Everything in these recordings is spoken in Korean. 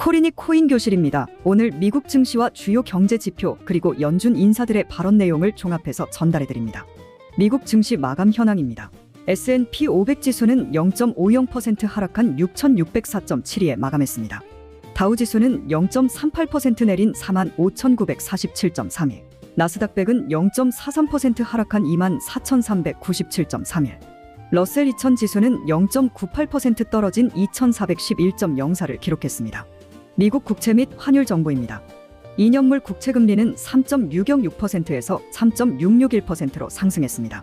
코리니 코인 교실입니다. 오늘 미국 증시와 주요 경제 지표 그리고 연준 인사들의 발언 내용을 종합해서 전달해 드립니다. 미국 증시 마감 현황입니다. S&P 500 지수는 0.50% 하락한 6,604.72에 마감했습니다. 다우 지수는 0.38% 내린 45,947.31. 나스닥 백은 0.43% 하락한 24,397.31. 러셀 2000 지수는 0.98% 떨어진 2411.04를 기록했습니다. 미국 국채 및 환율 정보입니다. 2년물 국채 금리는 3.606%에서 3.661%로 상승했습니다.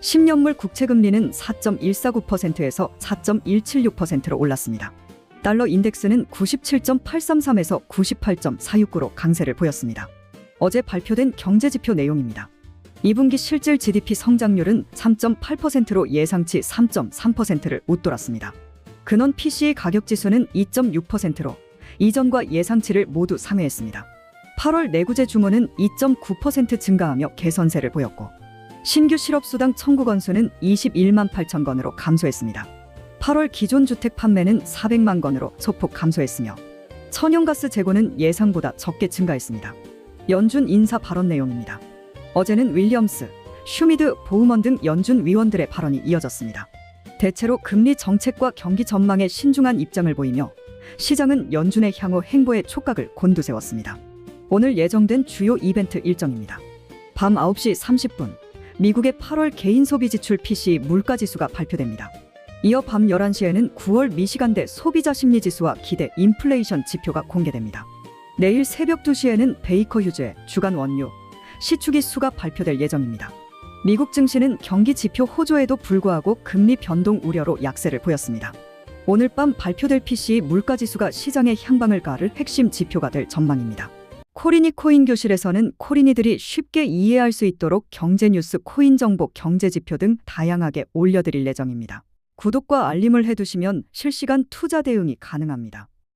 10년물 국채 금리는 4.149%에서 4.176%로 올랐습니다. 달러 인덱스는 97.833에서 98.469로 강세를 보였습니다. 어제 발표된 경제 지표 내용입니다. 2분기 실질 GDP 성장률은 3.8%로 예상치 3.3%를 웃돌았습니다. 근원 PCE 가격 지수는 2.6%로 이전과 예상치를 모두 상회했습니다. 8월 내구재 주문은 2.9% 증가하며 개선세를 보였고 신규 실업수당 청구 건수는 21만 8천 건으로 감소했습니다. 8월 기존 주택 판매는 400만 건으로 소폭 감소했으며 천연가스 재고는 예상보다 적게 증가했습니다. 연준 인사 발언 내용입니다. 어제는 윌리엄스, 슈미드, 보우먼 등 연준 위원들의 발언이 이어졌습니다. 대체로 금리 정책과 경기 전망에 신중한 입장을 보이며 시장은 연준의 향후 행보에 촉각을 곤두세웠습니다. 오늘 예정된 주요 이벤트 일정입니다. 밤 9시 30분 미국의 8월 개인 소비 지출 PCE 물가 지수가 발표됩니다. 이어 밤 11시에는 9월 미시간대 소비자 심리 지수와 기대 인플레이션 지표가 공개됩니다. 내일 새벽 2시에는 베이커 휴즈의 주간 원유 시축이 수가 발표될 예정입니다. 미국 증시는 경기 지표 호조에도 불구하고 금리 변동 우려로 약세를 보였습니다. 오늘 밤 발표될 PCE 물가 지수가 시장의 향방을 가를 핵심 지표가 될 전망입니다. 코리니 코인 교실에서는 코리니들이 쉽게 이해할 수 있도록 경제 뉴스, 코인 정보, 경제 지표 등 다양하게 올려드릴 예정입니다. 구독과 알림을 해두시면 실시간 투자 대응이 가능합니다.